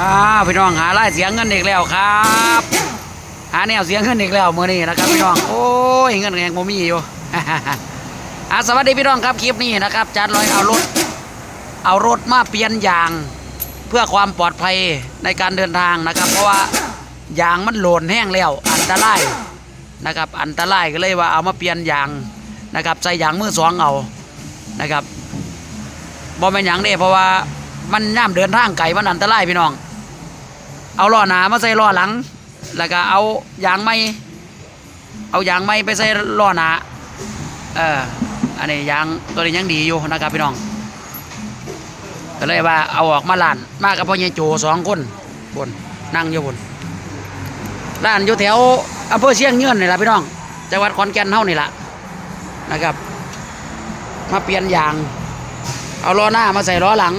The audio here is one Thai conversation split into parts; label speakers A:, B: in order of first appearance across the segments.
A: อ่าพี่น้องหาไล่เสียงเงินอีกแล้วครับ หาแนวเสียงเงินอีกแล้วมื้อนี้นะครับพี่น้องโอ้ยเงินแหงบ่มีอยู่อ่าสวัสดีพี่น้องครับคลิปนี้นะครับจัดลอยเอารถ เอารถมาเปลี่ยนยาง เพื่อความปลอดภัยในการเดินทางนะครับ เพราะว่ายางมันโหลนแห้งแล้วอันตรายนะครับอันตรายก็เลยว่าเอามาเปลี่ยนยางนะครับใส่ยางมือสองเอานะครับบ่เป็นยังเด้เพราะว่ามันย่ามเดินทางไกลมันอันตรายพี่น้อง เอาล้อหนามาใส่ล้อหลัง แล้วก็เอายางไม้เอายางไม้ไปใส่ล้อหนาเอออันนี้ยางตัวนี้ยังดีอยู่นะครับพี่น้องก็เลยว่าเอาออกมาล้านมากับพ่อใหญ่โจสองคนบนนั่งอยู่บนล้านอยู่แถวอำเภอเชียงยืนนี่แหละพี่น้องจังหวัดขอนแก่นเท่านี่แหละนะครับ มาเปลี่ยนยาง เอาล้อหน้ามาใส่ล้อหลัง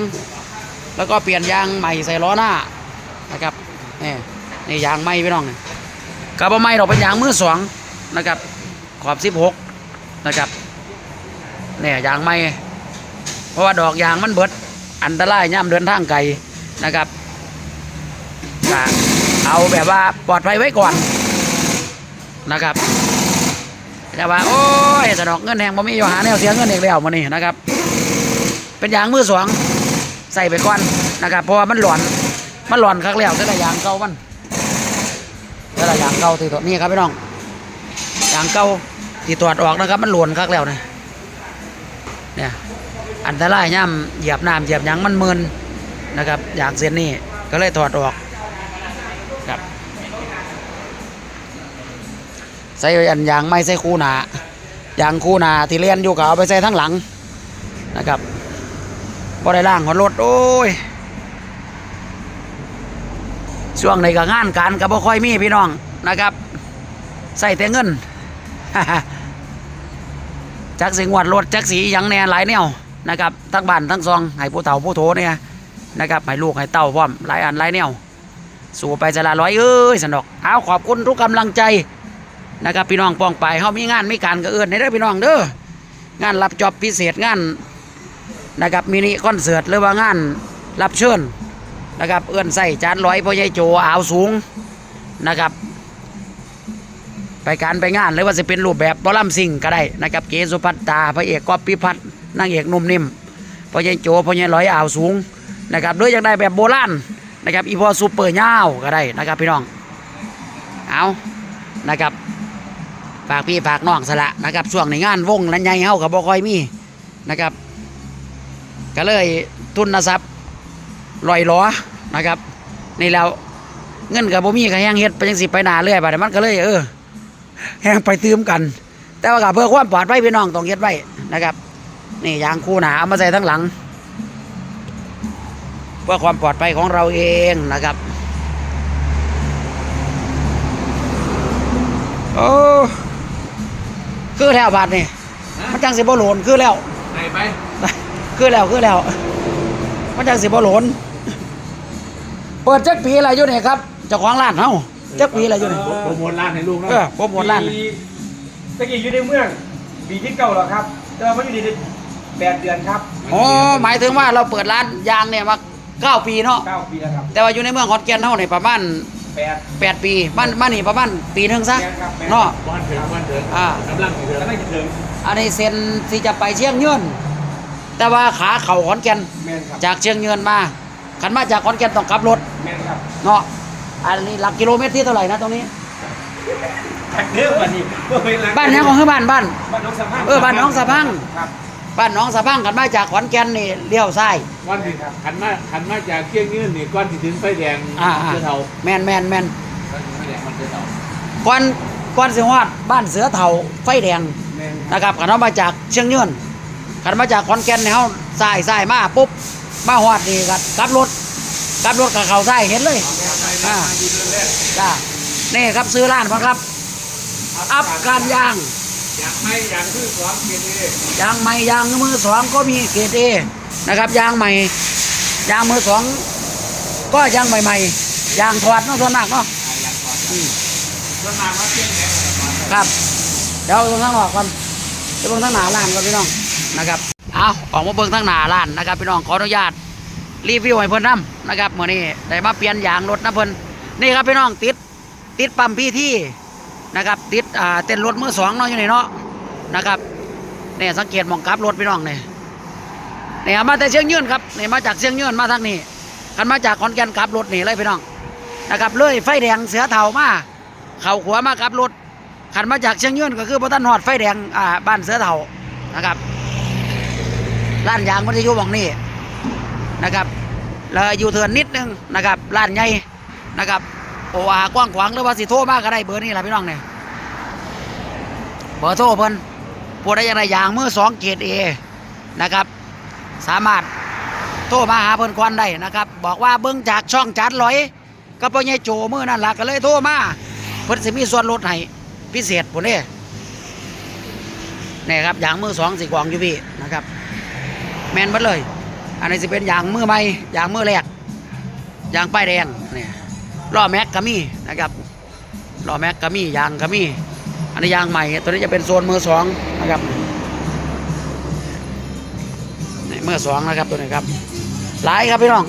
A: แล้วก็เปลี่ยนยางใหม่ใส่ล้อหน้านะครับ นี่นี่ยางใหม่พี่น้องนี่กระบะใหม่เราเป็นยางมือสองนะครับขอบสิบหกนะครับเนี่ยยางใหม่เพราะว่าดอกยางมันเบิด อันตรายย่ำเดินทางไกลนะครับเอาแบบว่าปลอดภัยไว้ก่อนนะครับแต่ว่าโอ้ยสนอกเงินแหงบ่มีอยู่หาแนวเสียเงินเองแล้วมานี่นะครับ เป็นยางมือสองใส่ไปก่อนนะครับ เพราะว่ามันหลอน มันหลอนคักแล้วแต่ละยางเก่ามันแต่ละยางเก่าที่ตัวนี้ครับพี่น้องยางเก่าที่ตรวจออกนะครับ มันหลวนคักแล้วนะเนี่ยอันตรายย่ำเหยียบน้ำเหยียบยังมันมึนนะครับอยากเส้นนี้ก็เลยถอดออกครับใส่อันยางไม่ใส่คู่หนายางคู่หนาที่เลียนอยู่ก็เอาไปใส่ทั้งหลังนะครับบ่ได้ล่างหัวรถโอ้ย ช่วงในก็งานการก็บ่ค่อยมีพี่น้องนะครับ ใส่แต่เงินจักสิงวัดรถจักสียังแน่หลายแนวนะครับทั้งบ้านทั้งซองให้ผู้เฒ่าผู้โถเนี่ยนะครับให้ลูกให้เต้าพร้อมหลายอันหลายแนวสู่ไปจะละร้อยเอ้ยสนอกเอาขอบคุณทุกกำลังใจนะครับพี่น้องปองไปเฮามีงานมีการก็เอื้อนให้ได้พี่น้องเด้องานรับจอบพิเศษงานนะครับมินิคอนเสิร์ตหรือว่างานรับเชิญ นะครับ เอื้อนใส่จานร้อยพ่อใหญ่โจอาวสูงนะครับ ไปการไปงานหรือว่าจะเป็นรูปแบบบอลลัมซิงก็ได้นะครับ เกสุพัตตาพระเอกก๊อปปิพัฒน์นางเอกนุ่มนิ่มพ่อใหญ่โจพ่อใหญ่ร้อยอาวสูงนะครับหรืออยากได้แบบโบราณนะครับอีพอซูเปอร์ยาวก็ได้นะครับพี่น้องเอานะครับฝากพี่ฝากน้องสละนะครับช่วงในงานวงและใหญ่เฮากับบ่คอยมีนะครับ ก็เลยทุนทรัพย์ ลอยล้อนะครับนี่แล้วเงินกับบ่มีก็แห้งเฮ็ดไปจังสิไปหนาเรื่อยไปมันก็เลยเออแห้งไปตืมกัน แต่ว่าก็เพื่อความปลอดภัยพี่น้องต้องเย็ดไว้นะครับ นี่ยางคู่หนาเอามาใส่ทั้งหลัง เพื่อความปลอดภัยของเราเองนะครับโอ้คือแล้วบาดนี่มันจังสิบ่โหลนคือแล้ว
B: ไหนไป
A: คือแล้วคือแล้วมันจังสิบ่โหลน เปิดจักปีอะไรอยู่นี่ครับเจ้าของร้านเฮาจักปีอะไรอยู่นี่
B: โปรโมทร้านให้ลูกนะ
A: เออโปรโมทร้าน
C: ปีตะกี้อยู่ในเมืองปีที่เก่าแล้วครับ แต่ว่ามาอยู่ในแปดเดือนครับ
A: อ๋อหมายถึงว่าเราเปิดร้านยางเนี่ยมาเก้าปีเนาะ
C: เก้าปีแล้วครับ
A: แต่ว่าอยู่ในเมืองขอนแก่นเท่านี่ประมาณ
C: แปด
A: แปดปีมันมันนี่ประมาณปีหนึงซะ
C: แปดครับแปด
A: เนาะ
B: วันถึงวันถึง
A: อ่า
B: กำลังถึง
C: แล้วนั่นจะถึง
A: อันนี้เซ็นที่จะไปเชียงยืนแต่ว่าขาเข่าขอนแก่น
C: แมนครับ
A: จากเชียงยืนมา ขันมาจากขอนแก่นต้องขับรถ
C: แมนครับ
A: เนาะอันนี้หลักกิโลเมตรที่เท่าไหร่นะตรงนี้
C: ทักเนื้อวันนี้เมื่อเวลา
A: บ้านนี้ของคือบ้านบ้าน
C: บ้านน้องสะพัง
A: เออบ้านน้องสะพัง
C: ครับ
A: บ้านน้องสะพังขันมาจากขอนแก่นนี่เลี้ยวซ้าย
B: วันถึงขันมาขันมาจากเกี้ยงยืนนี่ก้อนที่ถึงไฟแดง
A: อ่าอ่า
B: เสือเทา
A: แมนแมนแมน
B: ก้อนถึงไฟแดงมันเสือเทา
A: ก่อนก่อนสิฮอดบ้านเสือเถาไฟแดง
C: แมน
A: นะครับขันเรามาจากเชียงยืนขันมาจากขอนแก่นเนี่ยเขาสายสายมาปุ๊บ มาหอดนี่ครับกลับรถกลับรถกับเขาสายเห็นเลยอ่าจ้านี่ครับซื้อร้านมาครับ อัพการยาง
B: อยากไม่อยากคือสองเกียรติ
A: ยางใหม่ยางมือสองก็มีเกรดเอนะครับยางใหม่ยางมือสองก็ยางใหม่ๆยางถอดเนาะส่วนมากเนาะ
B: อยากก่อน
A: อืม
B: ส่วนมากว่าเกี้ยงแดง
A: ครับเดี๋ยวเบิ่งทางนอกก่อนเดี๋ยวเบิ่งทางหน้าร้านก่อนพี่น้อง นะครับเอาออกมาเบิ่งทางหน้าร้านนะครับพี่น้องขออนุญาตรีวิวให้เพิ่นนํนะครับเมื้อนี้ได้มาเปลี่ยนยางรถนะเพิ่นนี่ครับพี่น้องติดติดปั๊มพี่ที่นะครับติดอ่าเต้นรถมือสองเนาะอยู่นี่เนาะนะครับเนี่ยสังเกตมองกลับรถพี่น้องเนี่ยเนี่ยมาแต่เชียงยืนครับเนี่ยมาจากเชียงยืนมาทางนี้คันมาจากขอนแก่นกลับรถนี่เลยพี่น้องนะครับเลยไฟแดงเสือเถามาเข้าขวามากลับรถคันมาจากเชียงยืนก็คือพระท่านหอดไฟแดงอ่าบ้านเสือเถานะครับ ร้านยางมันจะอยู่หมองนี้นะครับแล้วอยู่เทิร์นนิดนึงนะครับร้านใหญ่นะครับโออากว้างขวางหรือว่าสิโทรมากก็ได้เบอร์นี้แหละพี่น้องเนี่ยเบอร์โทรเพิ่นผู้ใดอยากได้ยางมือสองเกรดเอนะครับ สามารถโทรมาหาเพิ่นควันได้นะครับ บอกว่าเบิ้งจากช่องจัดลอยก็พ่อใหญ่โจมือนั่นล่ะก็เลยโทรมาเพิ่นสิมีส่วนลดให้พิเศษพุ่นเด้นี่ครับยางมือสองสีกวางอยู่พี่นะครับ มนบิดเลย อันนี้จะเป็นยางมือใหม่ยางมือแรกยางป้ายแดงเนี่ยล้อแม็กก็มีนะครับล้อแม็กก็มียางก็มีอันนี้ยางใหม่ ตัวนี้จะเป็นโซนมือสองนะครับนี่มือสองนะครับตัวนี้ครับหลายครับพี่น้อง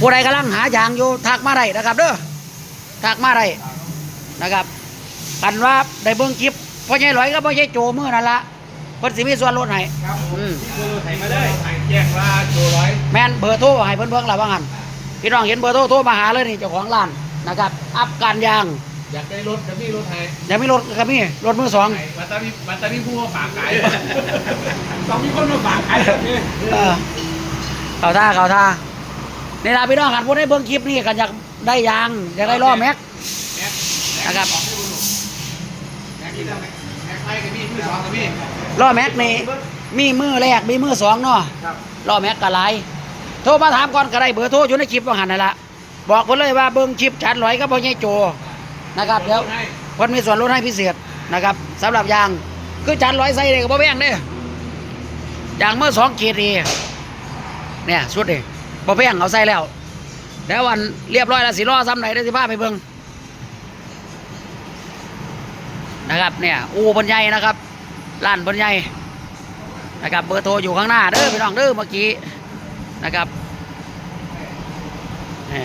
A: ผู้ใดกำลังหายางอยู่ทักมาได้นะครับเด้อทักมาได้นะครับกันว่าได้เบิ้งคลิปพ่อใหญ่ลอยก็พ่อใหญ่โจมือนั่นละ เพิ่นสิมีส่วนลดให้
C: ครับผม
A: อืม
C: ดูไถมาเลยแจ้งว่าโจร้อย
A: แม่นเบอร์โทรให้เพิ่นเบิ่งแล้วว่างั้นพี่น้องเห็นเบอร์โทรโทรมาหาเลยนี่เจ้าของร้านนะครับ อัพการยาง
B: อยากได้รถจะมีรถไทย
A: ยังไม่รถครับพี่รถมือสอง
B: มันจะมีมันจะมีผู้มาฝากขาย
C: ต้องมีคนมาฝากขายแบบนี้
A: เออเขาท่าเขาท่านี่ล่ะพี่น้องหันพูดให้เบิ่งคลิปนี่กันอยากได้ยางอยากได้ล้อแม็ก นะครับ
B: แม็กซ์แม็กซ์ไทย กับพี่มือสองกับพี่
A: ล้อแม็กนี่มีมือแรกมีมือสองเนาะ
C: ครับ
A: ล้อแม็กก็หลายโทรมาถามก่อนก็ได้เบอร์โทรอยู่ในคลิปว่าหันนั่นละบอกเพิ่นเลยว่าเบิ่งคลิปชัดลอยก็พ่อใหญ่โจนะครับเดี๋ยว
B: ให้
A: เพิ่นมีส่วนลดให้พิเศษนะครับสำหรับยางคือจานร้อยไส้เลยก็บ่แพงเด้ยางเมื่อสองขีดดีเนี่ยสุดเด้บ่แพงเอาใส่แล้วแล้ววันเรียบร้อยแล้วสิรอซ้ำไหนได้สิพาไปเบิ่ง นะครับเนี่ยอูบนใหญ่นะครับร้านบนใหญ่นะครับเบอร์โทรอยู่ข้างหน้าเด้อพี่น้องเด้อเมื่อกี้นะครับนี่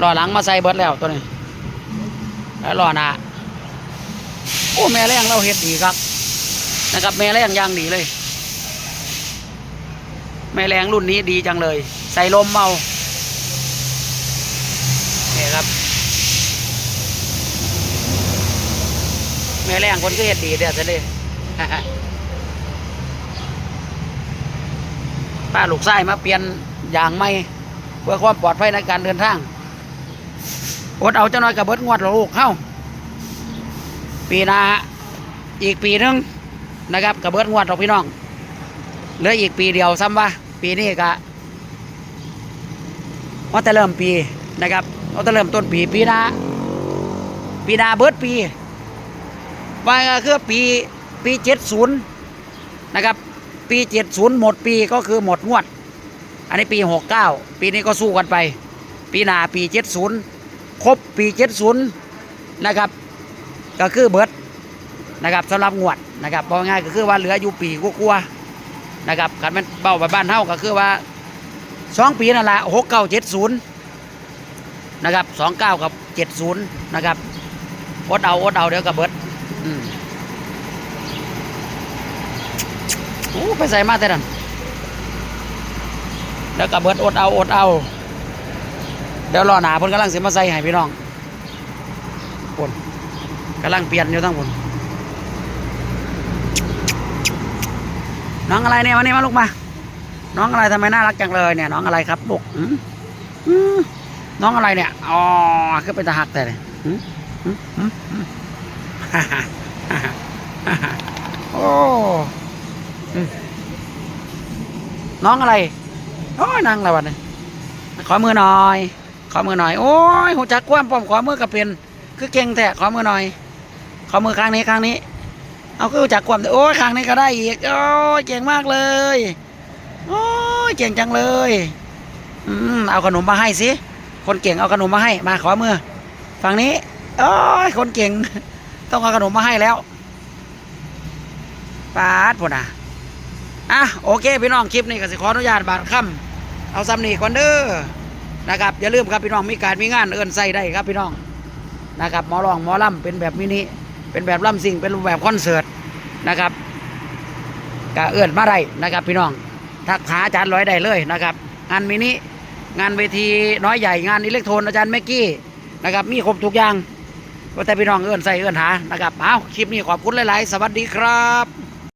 A: ล้อหลังมาใส่เบิดแล้วตัวนี้แล้วหล้อหน้าโอ้แม่แรงเราเฮ็ดดีครับนะครับแม่แรงยางดีเลย แม่แรงรุ่นนี้ดีจังเลย ใส่ลมเมาเนี่ยครับ แม่แรงคนก็เฮ็ดดีเด้อซะเลยป้าลูกไส้มาเปลี่ยนยางใหม่เพื่อความปลอดภัยในการเดินทางอดเอาเจ้าน้อยกับเบิดงวดหลูกเข้า ปีนาอีกปีนึงนะครับกับเบิดงวดหรอกพี่น้องเหลืออีกปีเดียวซ้ำว่าปีนี้ก็ว่าแต่เริ่มปีนะครับว่าแต่เริ่มต้นปีปีนาปีนาเบิดปี ว่าก็คือปีปีเจ็ดศูนย์นะครับปีเจ็ดศูนย์หมดปีก็คือหมดงวด อันนี้ปีหกเก้าปีนี้ก็สู้กันไป ปีหน้าปีเจ็ดศูนย์ครบปีเจ็ดศูนย์นะครับ ก็คือเบิดนะครับสำหรับงวดนะครับเพราะง่ายก็คือว่าเหลืออยู่ปีกลัวๆนะครับขันมันเบ้าไปบ้านเท่าก็คือว่าสองปีนั่นแหละหกเก้าเจ็ดศูนย์นะครับสองเก้ากับเจ็ดศูนย์นะครับอดเอาอดเอาเดี๋ยวกับเบิด โอ้ไปใส่มาแต่นั้นแล้วกับเบิดอดเอาอดเอา เดี๋ยวรอหนาเพิ่นกำลังเสิมาใส่ให้พี่น้องปุ่นกำลังเปลี่ยนอยู่ทั้งปุ่นน้องอะไรเนี่ยวันนี้มาลูกมา น้องอะไรทำไมน่ารักจังเลยเนี่ย น้องอะไรครับลูกหืมหืมน้องอะไรเนี่ย อ๋อก็เป็นตาหักแต่เนี่ย โอ้น้องอะไรโอ้ยนางอะไรวะเนี่ยขอมือหน่อย ขอมือหน่อย โอ้ยหูจักกว้ามป้อมขอมือกับเป็น คือเก่งแท้ขอมือหน่อย ขอมือข้างนี้ข้างนี้ เอาคือหูจักกว้ามโอ้ยข้างนี้ก็ได้อีก โอ้ยเก่งมากเลย โอ้ยเก่งจังเลย อืมเอาขนมมาให้สิ คนเก่งเอาขนมมาให้ มาขอมือ ฝั่งนี้ โอ้ยคนเก่ง ต้องเอาขนมมาให้แล้วปาดพ่นน่ะอะโอเคพี่น้องคลิปนี้ก็สิขออนุญาตบาดค่ำเอาซ้ำนี่ก่อนเด้อนะครับอย่าลืมครับพี่น้องมีการมีงานเอิ้นใส่ได้ครับพี่น้องนะครับหมอร้องหมอลำเป็นแบบมินิเป็นแบบลำซิ่งเป็นรูปแบบคอนเสิร์ตนะครับก็เอิ้อนมาได้นะครับ พี่น้องทักหาอาจารย์ร้อยได้เลยนะครับงานมินิงานเวทีน้อยใหญ่งานอิเล็กโทรนอาจารย์แม็กกี้นะครับมีครบทุกอย่าง ว่าแต่พี่น้องเอื้อนใส่เอื้อนหานะครับเอาคลิปนี้ขอบคุณหลาย ๆ สวัสดีครับ